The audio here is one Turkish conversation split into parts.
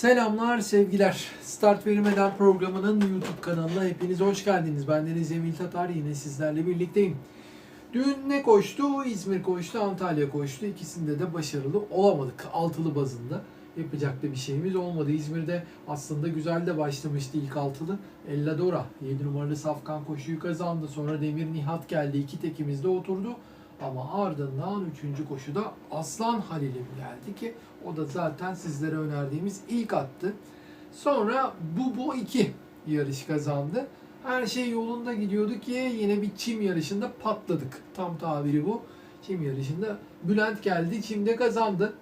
Selamlar, sevgiler. Start Verilmeden programının YouTube kanalına hepiniz hoş geldiniz. Ben Deniz Emil Tatar yine sizlerle birlikteyim. Dün ne koştu? İzmir koştu, Antalya koştu. İkisinde de başarılı olamadık. Altılı bazında yapacak da bir şeyimiz olmadı. İzmir'de aslında güzel de başlamıştı ilk altılı. Elladora 7 numaralı Safkan koşuyu kazandı. Sonra Demir Nihat geldi. İki tekimizde oturdu. Ama ardından 3. koşuda Aslan Halil'im geldi ki o da zaten sizlere önerdiğimiz ilk attı. Sonra Bubo 2 yarış kazandı. Her şey yolunda gidiyordu ki yine bir çim yarışında patladık. Tam tabiri bu. Çim yarışında Bülent geldi, çimde kazandı.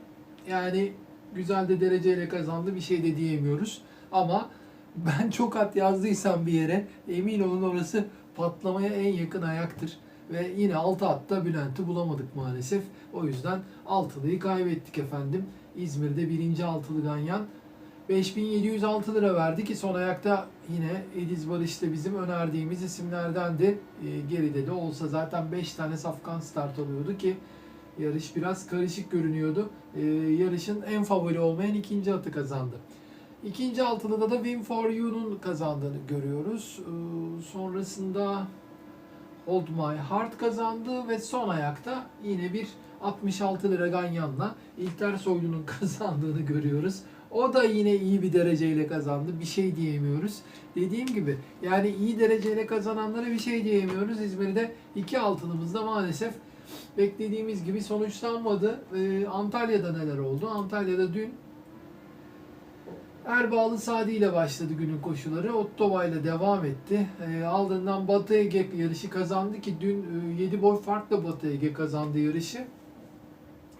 Yani güzel de dereceyle kazandı bir şey de diyemiyoruz. Ama ben çok at yazdıysam bir yere emin olun orası patlamaya en yakın ayaktır. Ve yine 6 atta Bülent'i bulamadık maalesef. O yüzden altılıyı kaybettik efendim. İzmir'de birinci altılı ganyan 5706 lira verdi ki son ayakta yine Ediz Barış da bizim önerdiğimiz isimlerdendi. E, geride de olsa zaten 5 tane safkan start alıyordu ki yarış biraz karışık görünüyordu. E, yarışın en favori olmayan ikinci atı kazandı. İkinci altılıda da Win for You'nun kazandığını görüyoruz. E, sonrasında Hold My Heart kazandı ve son ayakta yine bir 66 lira ganyanla İlter Soylu'nun kazandığını görüyoruz. O da yine iyi bir dereceyle kazandı. Bir şey diyemiyoruz. Dediğim gibi yani iyi dereceyle kazananlara bir şey diyemiyoruz. İzmir'de iki altınımızda maalesef beklediğimiz gibi sonuçlanmadı. Ee, Antalya'da neler oldu? Antalya'da dün Erbağlı Sadi ile başladı günün koşuları. Ottova ile devam etti. E, ardından Batı Ege yarışı kazandı ki dün e, 7 boy farkla Batı Ege kazandı yarışı.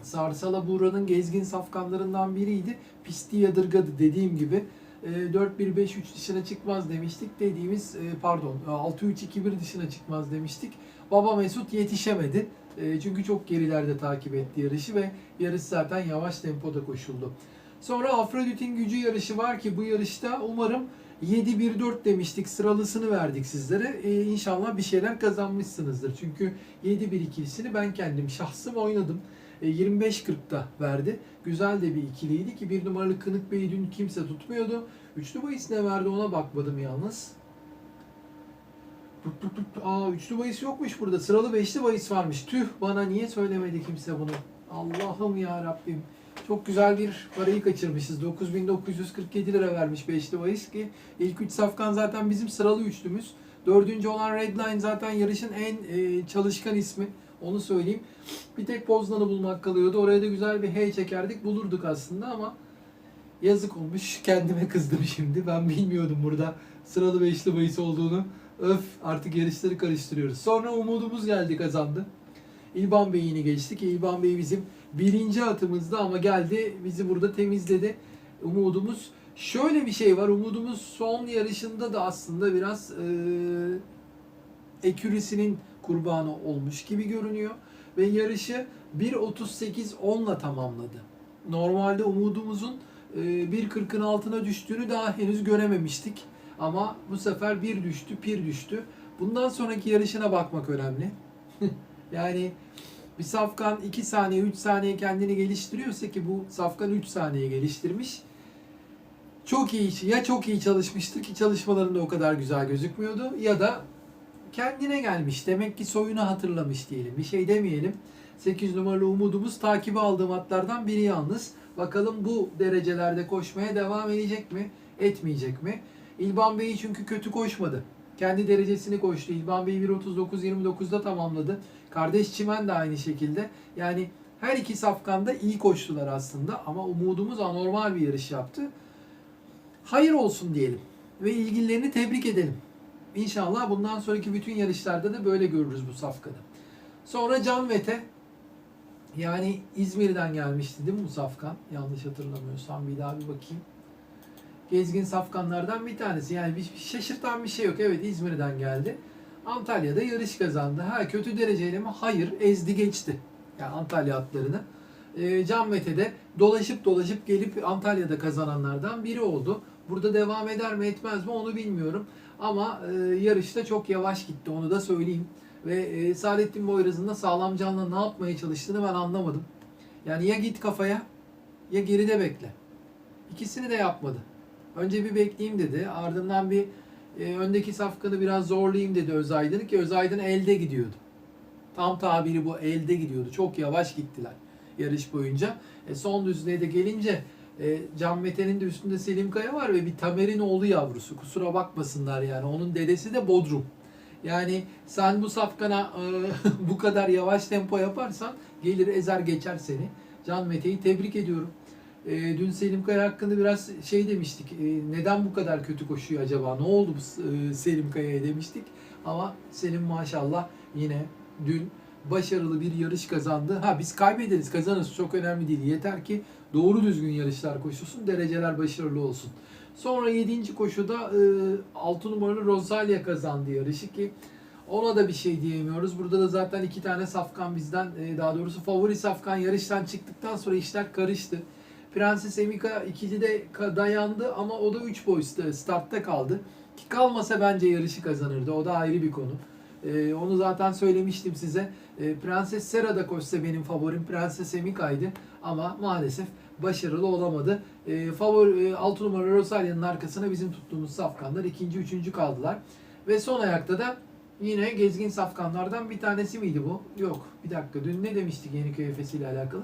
Sarsala Buğra'nın gezgin safkanlarından biriydi. Pisti yadırgadı dediğim gibi. E, 4-1-5-3 dışına çıkmaz demiştik. Dediğimiz e, pardon 6-3-2-1 dışına çıkmaz demiştik. Baba Mesut yetişemedi. E, çünkü çok gerilerde takip etti yarışı ve yarış zaten yavaş tempoda koşuldu. Sonra Afrodit'in gücü yarışı var ki bu yarışta umarım 7-1-4 demiştik. Sıralısını verdik sizlere. Ee, inşallah bir şeyler kazanmışsınızdır. Çünkü 7-1 ikilisini ben kendim şahsım oynadım. Ee, 25-40'da verdi. Güzel de bir ikiliydi ki bir numaralı Kınık Bey'i dün kimse tutmuyordu. Üçlü bahis ne verdi ona bakmadım yalnız. Aa üçlü bahis yokmuş burada. Sıralı beşli bahis varmış. Tüh bana niye söylemedi kimse bunu. Allah'ım ya Rabbim. Çok güzel bir parayı kaçırmışız. 9947 lira vermiş beşli bahis ki ilk üç safkan zaten bizim sıralı üçlümüz. Dördüncü olan Redline zaten yarışın en e, çalışkan ismi. Onu söyleyeyim. Bir tek Poznan'ı bulmak kalıyordu. Oraya da güzel bir hey çekerdik. Bulurduk aslında ama yazık olmuş. Kendime kızdım şimdi. Ben bilmiyordum burada sıralı beşli bahis olduğunu. Öf artık yarışları karıştırıyoruz. Sonra umudumuz geldi kazandı. İlban Bey'ini geçtik. İlban Bey bizim birinci atımızda ama geldi bizi burada temizledi. Umudumuz şöyle bir şey var. Umudumuz son yarışında da aslında biraz e, ekürisinin kurbanı olmuş gibi görünüyor. Ve yarışı 1.38.10'la tamamladı. Normalde umudumuzun e, 1.40'ın altına düştüğünü daha henüz görememiştik. Ama bu sefer bir düştü, pir düştü. Bundan sonraki yarışına bakmak önemli. yani bir safkan 2 saniye 3 saniye kendini geliştiriyorsa ki bu safkan 3 saniye geliştirmiş. Çok iyi ya çok iyi çalışmıştır ki çalışmalarında o kadar güzel gözükmüyordu ya da kendine gelmiş. Demek ki soyunu hatırlamış diyelim. Bir şey demeyelim. 8 numaralı umudumuz takibi aldığım atlardan biri yalnız. Bakalım bu derecelerde koşmaya devam edecek mi? Etmeyecek mi? İlban Bey'i çünkü kötü koşmadı. Kendi derecesini koştu. İlban Bey 1.39-29'da tamamladı. Kardeş Çimen de aynı şekilde. Yani her iki safkanda iyi koştular aslında ama umudumuz anormal bir yarış yaptı. Hayır olsun diyelim ve ilgililerini tebrik edelim. İnşallah bundan sonraki bütün yarışlarda da böyle görürüz bu safkanı. Sonra Can Vete yani İzmir'den gelmişti değil mi bu safkan? Yanlış hatırlamıyorsam bir daha bir bakayım. Gezgin safkanlardan bir tanesi. Yani bir şaşırtan bir şey yok. Evet İzmir'den geldi. Antalya'da yarış kazandı. Ha kötü dereceyle mi? Hayır. Ezdi geçti. Yani Antalya atlarını. E, Can Mete de dolaşıp dolaşıp gelip Antalya'da kazananlardan biri oldu. Burada devam eder mi etmez mi onu bilmiyorum. Ama e, yarışta çok yavaş gitti onu da söyleyeyim. Ve e, Saadettin Boyraz'ın da sağlam canla ne yapmaya çalıştığını ben anlamadım. Yani ya git kafaya ya geride bekle. İkisini de yapmadı. Önce bir bekleyeyim dedi. Ardından bir e, öndeki safkanı biraz zorlayayım dedi Özaydın ki Özaydın elde gidiyordu. Tam tabiri bu elde gidiyordu. Çok yavaş gittiler yarış boyunca. E, son düzlüğe de gelince e, Can Mete'nin de üstünde Selim Kaya var ve bir Tamer'in oğlu yavrusu. Kusura bakmasınlar yani. Onun dedesi de Bodrum. Yani sen bu safkana e, bu kadar yavaş tempo yaparsan gelir ezer geçer seni. Can Mete'yi tebrik ediyorum. E, dün Selim Kaya hakkında biraz şey demiştik. e, neden bu kadar kötü koşuyor acaba? Ne oldu bu e, Selim Kaya'ya demiştik. Ama Selim maşallah yine dün başarılı bir yarış kazandı. Ha biz kaybederiz, kazanırız çok önemli değil. Yeter ki doğru düzgün yarışlar koşulsun, dereceler başarılı olsun. Sonra 7. koşuda e, 6 numaralı Rosalia kazandı yarışı ki ona da bir şey diyemiyoruz. Burada da zaten iki tane safkan bizden, e, daha doğrusu favori safkan yarıştan çıktıktan sonra işler karıştı. Prenses Emika ikili ka- dayandı ama o da 3 boy st- startta kaldı. Ki kalmasa bence yarışı kazanırdı. O da ayrı bir konu. E, onu zaten söylemiştim size. E, Prenses Sera da koşsa benim favorim Prenses Emika'ydı. Ama maalesef başarılı olamadı. E, favori e, 6 numara Rosalia'nın arkasına bizim tuttuğumuz safkanlar ikinci, üçüncü kaldılar. Ve son ayakta da yine gezgin safkanlardan bir tanesi miydi bu? Yok. Bir dakika. Dün ne demiştik Yeniköy Efesi ile alakalı?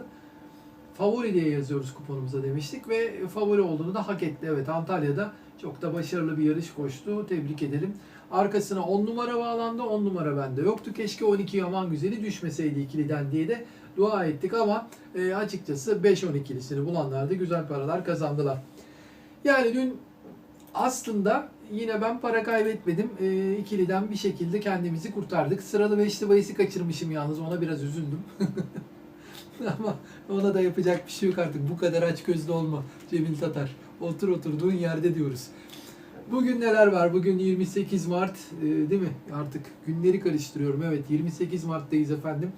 Favori diye yazıyoruz kuponumuza demiştik ve favori olduğunu da hak etti. Evet Antalya'da çok da başarılı bir yarış koştu. Tebrik edelim. Arkasına 10 numara bağlandı. 10 numara bende yoktu. Keşke 12 Yaman Güzeli düşmeseydi ikiliden diye de dua ettik ama e, açıkçası 5-12'lisini bulanlar da güzel paralar kazandılar. Yani dün aslında yine ben para kaybetmedim. E, ikiliden bir şekilde kendimizi kurtardık. Sıralı beşli bayısı kaçırmışım yalnız. Ona biraz üzüldüm. Ama ona da yapacak bir şey yok artık. Bu kadar aç gözlü olma Cemil Tatar. Otur oturduğun yerde diyoruz. Bugün neler var? Bugün 28 Mart e, değil mi? Artık günleri karıştırıyorum. Evet 28 Mart'tayız efendim.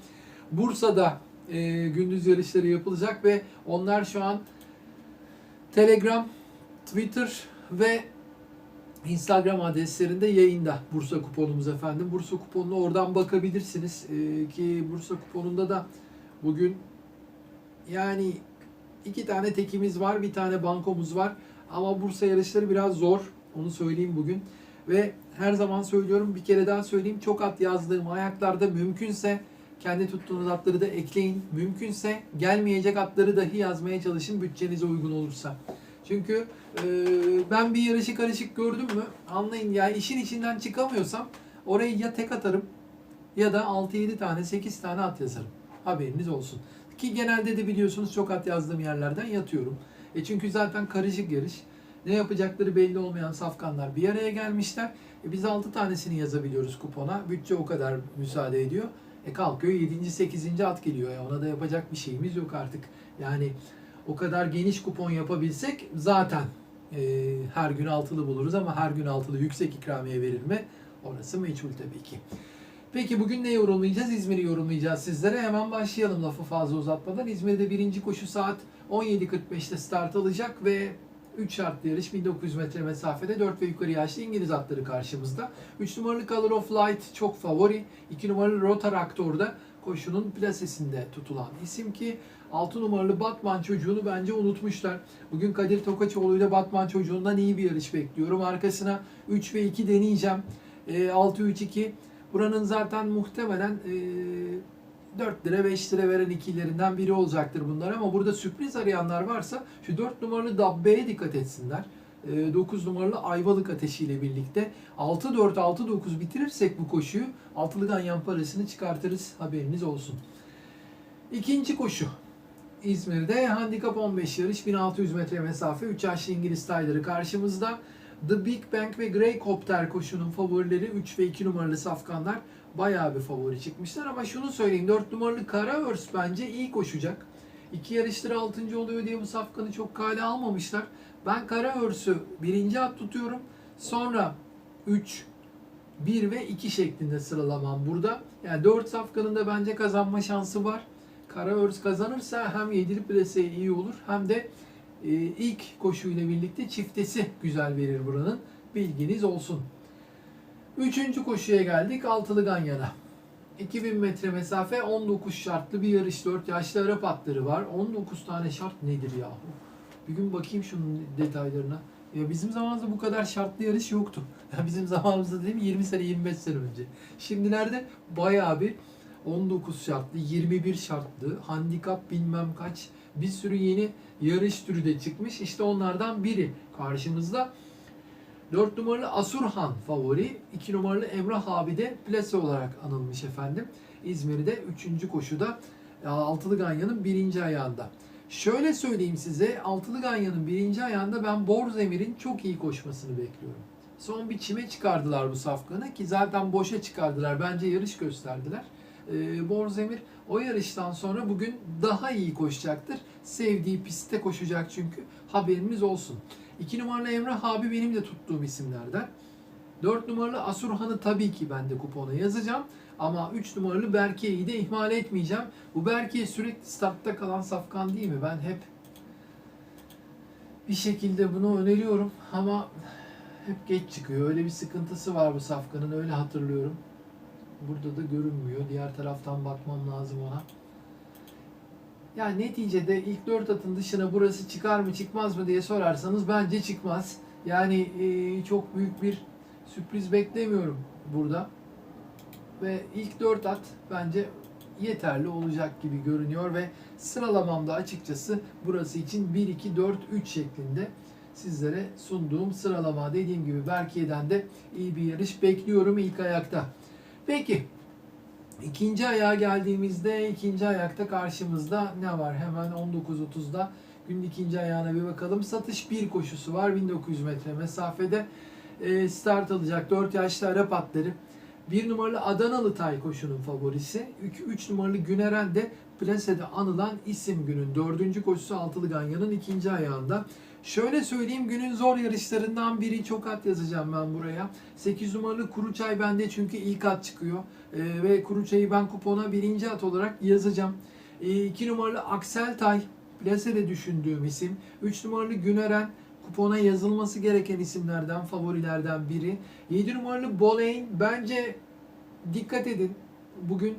Bursa'da e, gündüz yarışları yapılacak ve onlar şu an Telegram, Twitter ve Instagram adreslerinde yayında Bursa kuponumuz efendim. Bursa kuponuna oradan bakabilirsiniz. E, ki Bursa kuponunda da bugün yani iki tane tekimiz var, bir tane bankomuz var. Ama Bursa yarışları biraz zor. Onu söyleyeyim bugün. Ve her zaman söylüyorum bir kere daha söyleyeyim. Çok at yazdığım ayaklarda mümkünse kendi tuttuğunuz atları da ekleyin. Mümkünse gelmeyecek atları dahi yazmaya çalışın bütçenize uygun olursa. Çünkü e, ben bir yarışı karışık gördüm mü anlayın ya işin içinden çıkamıyorsam orayı ya tek atarım ya da 6-7 tane 8 tane at yazarım. Haberiniz olsun. Ki genelde de biliyorsunuz çok at yazdığım yerlerden yatıyorum. E çünkü zaten karışık yarış. Ne yapacakları belli olmayan safkanlar bir araya gelmişler. E biz 6 tanesini yazabiliyoruz kupona. Bütçe o kadar müsaade ediyor. E kalkıyor 7. 8. at geliyor. Ya ona da yapacak bir şeyimiz yok artık. Yani o kadar geniş kupon yapabilsek zaten e, her gün altılı buluruz ama her gün altılı yüksek ikramiye verir mi? Orası meçhul tabii ki. Peki bugün ne yorumlayacağız? İzmir'i yorumlayacağız sizlere. Hemen başlayalım lafı fazla uzatmadan. İzmir'de birinci koşu saat 17.45'te start alacak ve 3 şartlı yarış 1900 metre mesafede 4 ve yukarı yaşlı İngiliz atları karşımızda. 3 numaralı Color of Light çok favori. 2 numaralı Rotaraktor da koşunun plasesinde tutulan isim ki 6 numaralı Batman çocuğunu bence unutmuşlar. Bugün Kadir Tokaçoğlu ile Batman çocuğundan iyi bir yarış bekliyorum. Arkasına 3 ve 2 deneyeceğim. E, 6-3-2 buranın zaten muhtemelen e, 4 lira 5 lira veren ikilerinden biri olacaktır bunlar ama burada sürpriz arayanlar varsa şu 4 numaralı Dabbe'ye dikkat etsinler. 9 numaralı Ayvalık Ateşi ile birlikte 6-4-6-9 bitirirsek bu koşuyu altılı ganyan parasını çıkartırız haberiniz olsun. İkinci koşu. İzmir'de handikap 15 yarış 1600 metre mesafe 3 yaşlı İngiliz tayları karşımızda. The Big Bang ve Grey Copter koşunun favorileri 3 ve 2 numaralı safkanlar bayağı bir favori çıkmışlar ama şunu söyleyeyim 4 numaralı Karaörs bence iyi koşacak. İki yarıştır 6. oluyor diye bu safkanı çok kale almamışlar. Ben Karaörs'ü birinci at tutuyorum. Sonra 3, 1 ve 2 şeklinde sıralamam burada. Yani 4 safkanın da bence kazanma şansı var. Karaörs kazanırsa hem yedili plase iyi olur hem de ilk koşuyla birlikte çiftesi güzel verir buranın. Bilginiz olsun. Üçüncü koşuya geldik. Altılı Ganyan'a. 2000 metre mesafe 19 şartlı bir yarış. 4 yaşlı Arap atları var. 19 tane şart nedir yahu? Bir gün bakayım şunun detaylarına. Ya bizim zamanımızda bu kadar şartlı yarış yoktu. Ya bizim zamanımızda değil mi 20 sene 25 sene önce. Şimdilerde bayağı bir 19 şartlı, 21 şartlı, handikap bilmem kaç bir sürü yeni yarış türü de çıkmış. İşte onlardan biri karşımızda. 4 numaralı Asurhan favori, 2 numaralı Emrah abi de plase olarak anılmış efendim. İzmir'de 3. koşuda e, Altılı Ganyan'ın birinci ayağında. Şöyle söyleyeyim size, Altılı Ganyan'ın birinci ayağında ben Borzemir'in çok iyi koşmasını bekliyorum. Son bir çime çıkardılar bu safkanı ki zaten boşa çıkardılar. Bence yarış gösterdiler. Ee, Borzemir o yarıştan sonra bugün daha iyi koşacaktır. Sevdiği pistte koşacak çünkü. Haberiniz olsun. 2 numaralı Emrah abi benim de tuttuğum isimlerden. 4 numaralı Asurhan'ı tabii ki ben de kupona yazacağım. Ama 3 numaralı Berke'yi de ihmal etmeyeceğim. Bu Berke sürekli startta kalan safkan değil mi? Ben hep bir şekilde bunu öneriyorum ama hep geç çıkıyor. Öyle bir sıkıntısı var bu safkanın öyle hatırlıyorum. Burada da görünmüyor. Diğer taraftan bakmam lazım ona. Yani neticede ilk 4 atın dışına burası çıkar mı çıkmaz mı diye sorarsanız bence çıkmaz. Yani e, çok büyük bir sürpriz beklemiyorum burada. Ve ilk 4 at bence yeterli olacak gibi görünüyor ve sıralamamda açıkçası burası için 1 2 4 3 şeklinde sizlere sunduğum sıralama dediğim gibi Berke'den de iyi bir yarış bekliyorum ilk ayakta. Peki ikinci ayağa geldiğimizde ikinci ayakta karşımızda ne var? Hemen 19.30'da günün ikinci ayağına bir bakalım. Satış bir koşusu var 1900 metre mesafede e, start alacak 4 yaşlı Arap atları. 1 numaralı Adanalı Tay koşunun favorisi. 3 numaralı Güneren de Plase'de anılan isim günün. Dördüncü koşusu Altılı Ganyan'ın ikinci ayağında. Şöyle söyleyeyim günün zor yarışlarından biri çok at yazacağım ben buraya. 8 numaralı Kuruçay bende çünkü ilk at çıkıyor. Ee, ve Kuruçay'ı ben kupona birinci at olarak yazacağım. 2 ee, numaralı Aksel Tay Plase'de düşündüğüm isim. 3 numaralı Güneren kupona yazılması gereken isimlerden, favorilerden biri. 7 numaralı Boleyn bence dikkat edin. Bugün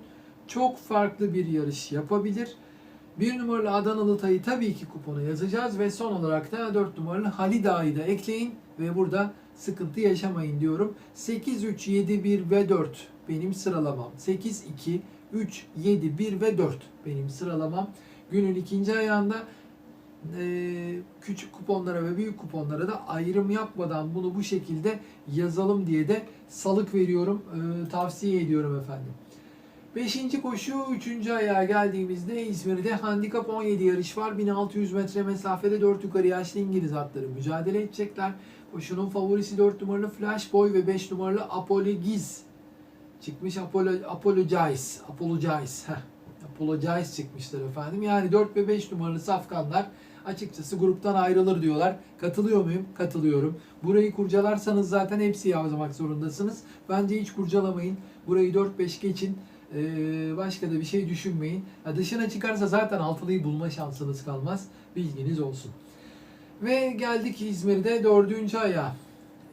çok farklı bir yarış yapabilir. 1 numaralı Adanalı Tay'ı tabii ki kupona yazacağız ve son olarak da 4 numaralı Halida'yı da ekleyin ve burada sıkıntı yaşamayın diyorum. 8, 3, 7, 1 ve 4 benim sıralamam. 8, 2, 3, 7, 1 ve 4 benim sıralamam. Günün ikinci ayağında e, küçük kuponlara ve büyük kuponlara da ayrım yapmadan bunu bu şekilde yazalım diye de salık veriyorum, e, tavsiye ediyorum efendim. Beşinci koşu, üçüncü ayağa geldiğimizde İzmir'de handikap 17 yarış var. 1600 metre mesafede 4 yukarı yaşlı İngiliz atları mücadele edecekler. Koşunun favorisi 4 numaralı Flash Boy ve 5 numaralı Apollo Giz. Çıkmış Apollo, Apologize. Apologize. Heh. Apologize çıkmışlar efendim. Yani 4 ve 5 numaralı safkanlar açıkçası gruptan ayrılır diyorlar. Katılıyor muyum? Katılıyorum. Burayı kurcalarsanız zaten hepsi yazmak zorundasınız. Bence hiç kurcalamayın. Burayı 4-5 geçin. Ee, başka da bir şey düşünmeyin. Ya dışına çıkarsa zaten altılıyı bulma şansınız kalmaz. Bilginiz olsun. Ve geldik İzmir'de dördüncü aya.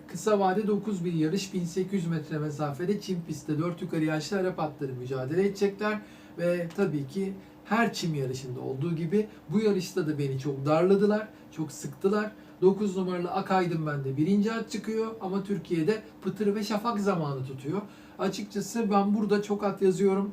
Kısa vade 9 bir yarış 1800 metre mesafede çim pistte 4 yukarı yaşlı Arap atları mücadele edecekler. Ve tabii ki her çim yarışında olduğu gibi bu yarışta da beni çok darladılar, çok sıktılar. 9 numaralı Akaydın bende birinci at çıkıyor ama Türkiye'de Pıtır ve Şafak zamanı tutuyor. Açıkçası ben burada çok at yazıyorum.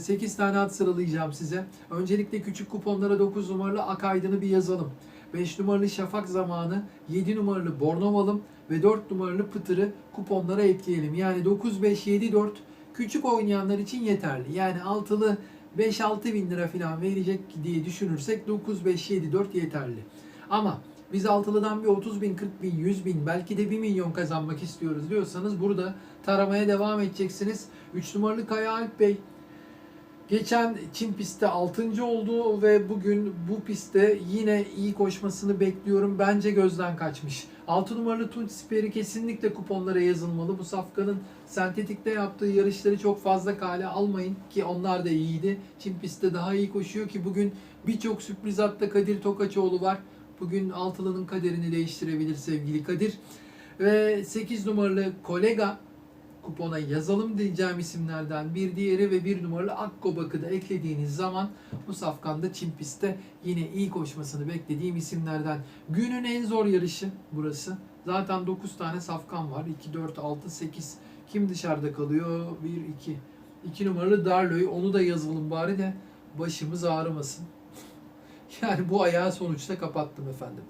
8 ee, tane at sıralayacağım size. Öncelikle küçük kuponlara 9 numaralı Akaydın'ı bir yazalım. 5 numaralı Şafak zamanı, 7 numaralı Bornovalım ve 4 numaralı Pıtır'ı kuponlara ekleyelim. Yani 9, 5, 7, 4 küçük oynayanlar için yeterli. Yani altılı 5-6 bin lira falan verecek diye düşünürsek 9, 5, 7, 4 yeterli. Ama biz altılıdan bir 30 bin, 40 bin, 100 bin belki de 1 milyon kazanmak istiyoruz diyorsanız burada taramaya devam edeceksiniz. 3 numaralı Kaya Alp Bey Geçen Çin pistte 6. oldu ve bugün bu pistte yine iyi koşmasını bekliyorum. Bence gözden kaçmış. 6 numaralı Tunç Siperi kesinlikle kuponlara yazılmalı. Bu safkanın sentetikte yaptığı yarışları çok fazla kale almayın ki onlar da iyiydi. Çin pistte daha iyi koşuyor ki bugün birçok sürpriz hatta Kadir Tokaçoğlu var. Bugün altılının kaderini değiştirebilir sevgili Kadir. Ve 8 numaralı Kolega kupona yazalım diyeceğim isimlerden bir diğeri ve bir numaralı Akkobak'ı da eklediğiniz zaman bu safkanda çim pistte yine iyi koşmasını beklediğim isimlerden. Günün en zor yarışı burası. Zaten 9 tane safkan var. 2, 4, 6, 8. Kim dışarıda kalıyor? 1, 2. 2 numaralı Darlo'yu onu da yazalım bari de başımız ağrımasın. Yani bu ayağı sonuçta kapattım efendim.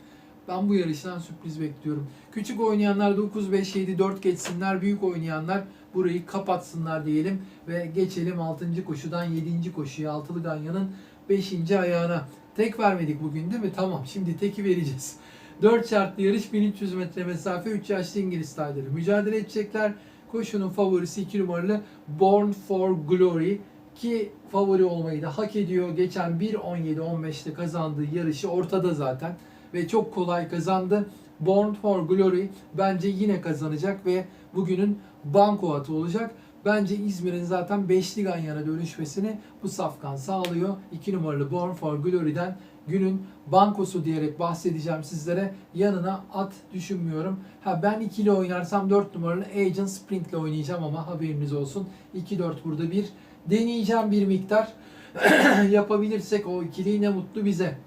Ben bu yarıştan sürpriz bekliyorum. Küçük oynayanlar 9, 5, 7, 4 geçsinler. Büyük oynayanlar burayı kapatsınlar diyelim. Ve geçelim 6. koşudan 7. koşuya. Altılı Ganyan'ın 5. ayağına. Tek vermedik bugün değil mi? Tamam şimdi teki vereceğiz. 4 şartlı yarış 1300 metre mesafe 3 yaşlı İngiliz tayları mücadele edecekler. Koşunun favorisi 2 numaralı Born for Glory ki favori olmayı da hak ediyor. Geçen 1.17-15'te kazandığı yarışı ortada zaten ve çok kolay kazandı. Born for Glory bence yine kazanacak ve bugünün banko atı olacak. Bence İzmir'in zaten beşli Ganyan'a dönüşmesini bu safkan sağlıyor. 2 numaralı Born for Glory'den günün bankosu diyerek bahsedeceğim sizlere. Yanına at düşünmüyorum. Ha ben ikili oynarsam 4 numaralı Agent Sprint'le oynayacağım ama haberiniz olsun. 2-4 burada bir deneyeceğim bir miktar. Yapabilirsek o ikiliyi ne mutlu bize.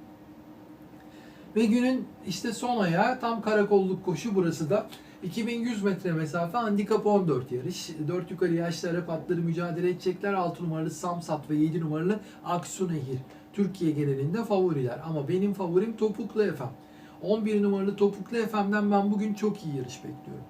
Ve günün işte son ayağı tam karakolluk koşu burası da. 2100 metre mesafe handikap 14 yarış. 4 yukarı yaşlı Arap atları mücadele edecekler. 6 numaralı Samsat ve 7 numaralı Aksu Nehir. Türkiye genelinde favoriler. Ama benim favorim Topuklu Efem. 11 numaralı Topuklu Efem'den ben bugün çok iyi yarış bekliyorum.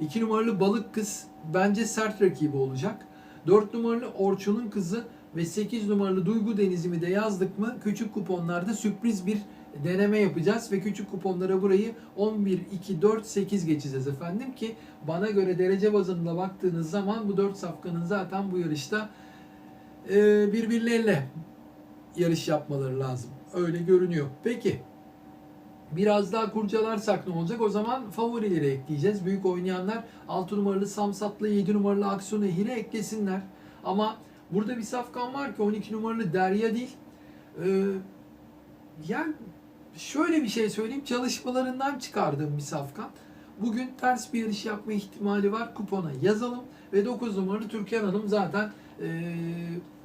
2 numaralı Balık Kız bence sert rakibi olacak. 4 numaralı Orçun'un kızı ve 8 numaralı Duygu Denizimi de yazdık mı küçük kuponlarda sürpriz bir deneme yapacağız ve küçük kuponlara burayı 11, 2, 4, 8 geçeceğiz efendim ki bana göre derece bazında baktığınız zaman bu 4 safkanın zaten bu yarışta e, birbirleriyle yarış yapmaları lazım. Öyle görünüyor. Peki biraz daha kurcalarsak ne olacak? O zaman favorileri ekleyeceğiz. Büyük oynayanlar 6 numaralı Samsat'la 7 numaralı Aksu Nehir'i eklesinler. Ama burada bir safkan var ki 12 numaralı Derya değil. Ee, yani şöyle bir şey söyleyeyim. Çalışmalarından çıkardığım bir safkan. Bugün ters bir yarış yapma ihtimali var. Kupona yazalım. Ve 9 numaralı Türkan Hanım zaten e,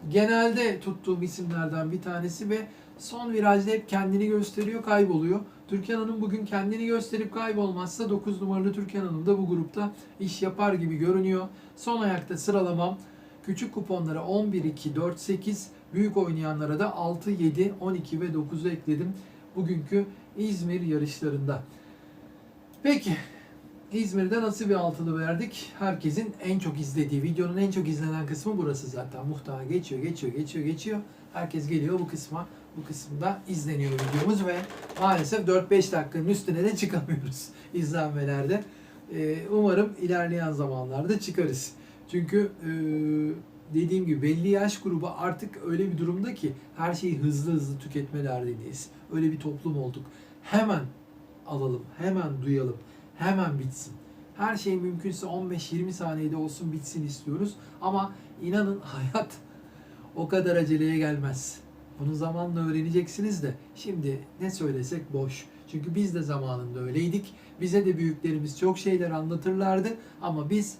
genelde tuttuğum isimlerden bir tanesi ve son virajda hep kendini gösteriyor, kayboluyor. Türkan Hanım bugün kendini gösterip kaybolmazsa 9 numaralı Türkan Hanım da bu grupta iş yapar gibi görünüyor. Son ayakta sıralamam. Küçük kuponlara 11, 2, 4, 8, büyük oynayanlara da 6, 7, 12 ve 9'u ekledim bugünkü İzmir yarışlarında. Peki İzmir'de nasıl bir altılı verdik? Herkesin en çok izlediği, videonun en çok izlenen kısmı burası zaten. Muhtemelen geçiyor, geçiyor, geçiyor, geçiyor. Herkes geliyor bu kısma. Bu kısımda izleniyor videomuz ve maalesef 4-5 dakikanın üstüne de çıkamıyoruz izlenmelerde. Ee, umarım ilerleyen zamanlarda çıkarız. Çünkü dediğim gibi belli yaş grubu artık öyle bir durumda ki her şeyi hızlı hızlı tüketme derdindeyiz. Öyle bir toplum olduk. Hemen alalım, hemen duyalım, hemen bitsin. Her şey mümkünse 15-20 saniyede olsun bitsin istiyoruz. Ama inanın hayat o kadar aceleye gelmez. Bunu zamanla öğreneceksiniz de şimdi ne söylesek boş. Çünkü biz de zamanında öyleydik. Bize de büyüklerimiz çok şeyler anlatırlardı ama biz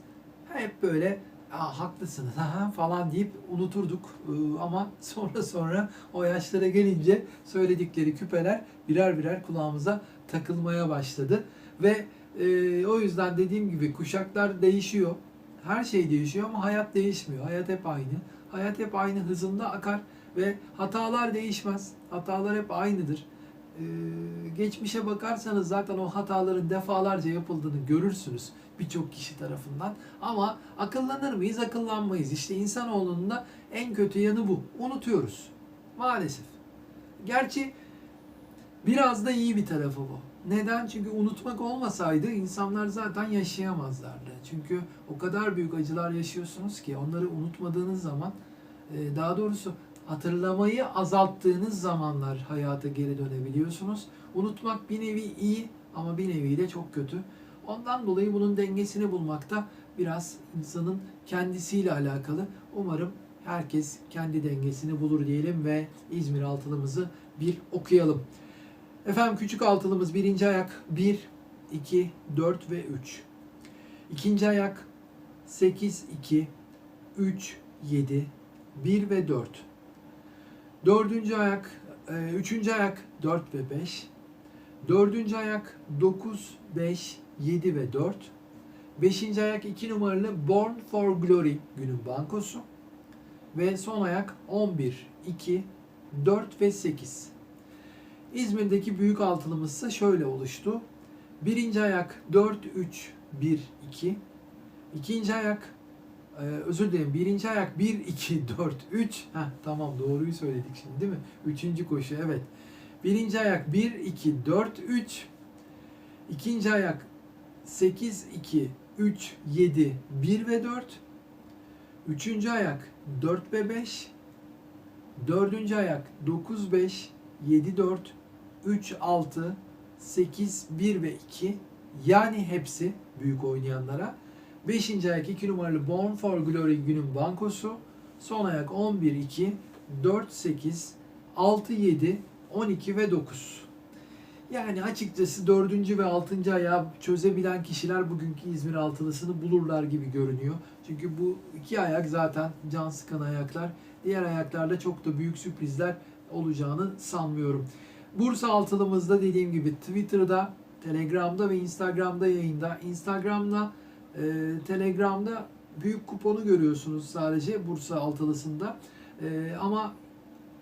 hep böyle Haklısınız aha, falan deyip unuturduk. Ee, ama sonra sonra o yaşlara gelince söyledikleri küpeler birer birer kulağımıza takılmaya başladı. Ve e, o yüzden dediğim gibi kuşaklar değişiyor. Her şey değişiyor ama hayat değişmiyor. Hayat hep aynı. Hayat hep aynı hızında akar ve hatalar değişmez. Hatalar hep aynıdır. Ee, geçmişe bakarsanız zaten o hataların defalarca yapıldığını görürsünüz birçok kişi tarafından. Ama akıllanır mıyız? Akıllanmayız. İşte insanoğlunun da en kötü yanı bu. Unutuyoruz. Maalesef. Gerçi biraz da iyi bir tarafı bu. Neden? Çünkü unutmak olmasaydı insanlar zaten yaşayamazlardı. Çünkü o kadar büyük acılar yaşıyorsunuz ki onları unutmadığınız zaman e, daha doğrusu hatırlamayı azalttığınız zamanlar hayata geri dönebiliyorsunuz. Unutmak bir nevi iyi ama bir nevi de çok kötü. Ondan dolayı bunun dengesini bulmakta biraz insanın kendisiyle alakalı. Umarım herkes kendi dengesini bulur diyelim ve İzmir altılımızı bir okuyalım. Efendim küçük altılımız birinci ayak 1, 2, 4 ve 3. İkinci ayak 8, 2, 3, 7, 1 ve 4. Dördüncü ayak, e, üçüncü ayak 4 ve 5. Dördüncü ayak 9, 5, 7 ve 4. Beşinci ayak 2 numaralı Born for Glory günün bankosu. Ve son ayak 11, 2, 4 ve 8. İzmir'deki büyük altılımız ise şöyle oluştu. Birinci ayak 4, 3, 1, 2. İkinci ayak ee, özür dilerim. Birinci ayak 1, 2, 4, 3. Heh, tamam doğruyu söyledik şimdi değil mi? Üçüncü koşu evet. Birinci ayak 1, 2, 4, 3. İkinci ayak 8, 2, 3, 7, 1 ve 4. Üçüncü ayak 4 ve 5. Dördüncü ayak 9, 5, 7, 4, 3, 6, 8, 1 ve 2. Yani hepsi büyük oynayanlara. 5. ayak 2 numaralı Born for Glory günün bankosu. Son ayak 11 2 4 8 6 7 12 ve 9. Yani açıkçası 4. ve 6. ayağı çözebilen kişiler bugünkü İzmir altılısını bulurlar gibi görünüyor. Çünkü bu iki ayak zaten can sıkan ayaklar. Diğer ayaklarda çok da büyük sürprizler olacağını sanmıyorum. Bursa altılımızda dediğim gibi Twitter'da, Telegram'da ve Instagram'da yayında. Instagram'da e, Telegram'da büyük kuponu görüyorsunuz sadece Bursa altılısında. E, ama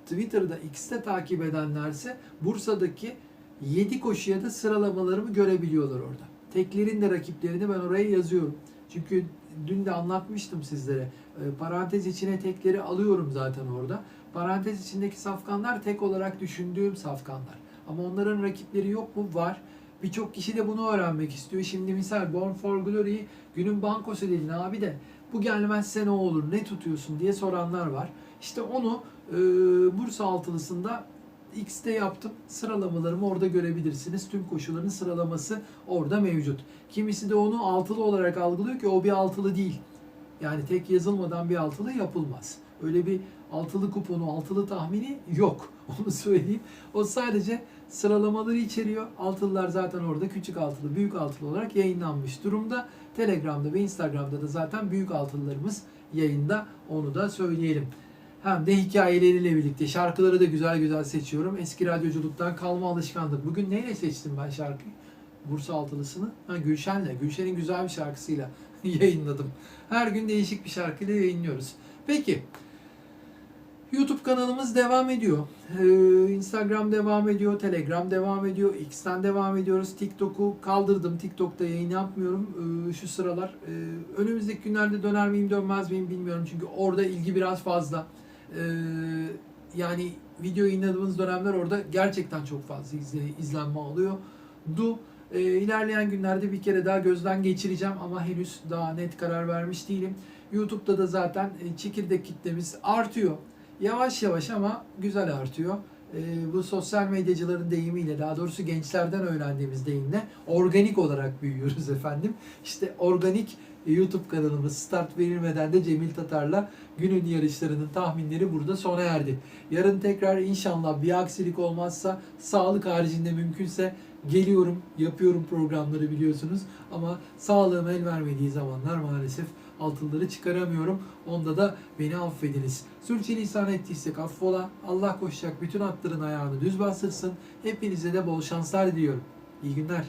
Twitter'da X'te takip edenlerse Bursa'daki 7 koşuya da sıralamalarımı görebiliyorlar orada. Teklerin de rakiplerini ben oraya yazıyorum. Çünkü dün de anlatmıştım sizlere. E, parantez içine tekleri alıyorum zaten orada. Parantez içindeki safkanlar tek olarak düşündüğüm safkanlar. Ama onların rakipleri yok mu? Var. Birçok kişi de bunu öğrenmek istiyor. Şimdi misal Born for Glory'yi günün bankosu dedin abi de bu gelmezse ne olur, ne tutuyorsun diye soranlar var. İşte onu e, Bursa altılısında X'te yaptım. Sıralamalarımı orada görebilirsiniz. Tüm koşuların sıralaması orada mevcut. Kimisi de onu altılı olarak algılıyor ki o bir altılı değil. Yani tek yazılmadan bir altılı yapılmaz. Öyle bir altılı kuponu, altılı tahmini yok. Onu söyleyeyim. O sadece sıralamaları içeriyor. Altılılar zaten orada küçük altılı, büyük altılı olarak yayınlanmış durumda. Telegram'da ve Instagram'da da zaten büyük altılılarımız yayında. Onu da söyleyelim. Hem de hikayeleriyle birlikte şarkıları da güzel güzel seçiyorum. Eski radyoculuktan kalma alışkanlık. Bugün neyle seçtim ben şarkıyı? Bursa altılısını. Ha Gülşen'le. Gülşen'in güzel bir şarkısıyla yayınladım. Her gün değişik bir şarkıyla yayınlıyoruz. Peki. YouTube kanalımız devam ediyor. Ee, Instagram devam ediyor, Telegram devam ediyor, X'ten devam ediyoruz. TikTok'u kaldırdım. TikTok'ta yayın yapmıyorum ee, şu sıralar. Ee, önümüzdeki günlerde döner miyim dönmez miyim bilmiyorum. Çünkü orada ilgi biraz fazla. Ee, yani video yayınladığımız dönemler orada gerçekten çok fazla izle, izlenme alıyor. Du e, ilerleyen günlerde bir kere daha gözden geçireceğim ama henüz daha net karar vermiş değilim. YouTube'da da zaten e, çekirdek kitlemiz artıyor. Yavaş yavaş ama güzel artıyor. Ee, bu sosyal medyacıların deyimiyle daha doğrusu gençlerden öğrendiğimiz deyimle organik olarak büyüyoruz efendim. İşte organik YouTube kanalımız start verilmeden de Cemil Tatar'la günün yarışlarının tahminleri burada sona erdi. Yarın tekrar inşallah bir aksilik olmazsa sağlık haricinde mümkünse geliyorum, yapıyorum programları biliyorsunuz. Ama sağlığım el vermediği zamanlar maalesef altınları çıkaramıyorum. Onda da beni affediniz. Sürçülisan ettiysek affola. Allah koşacak bütün atların ayağını düz bastırsın. Hepinize de bol şanslar diliyorum. İyi günler.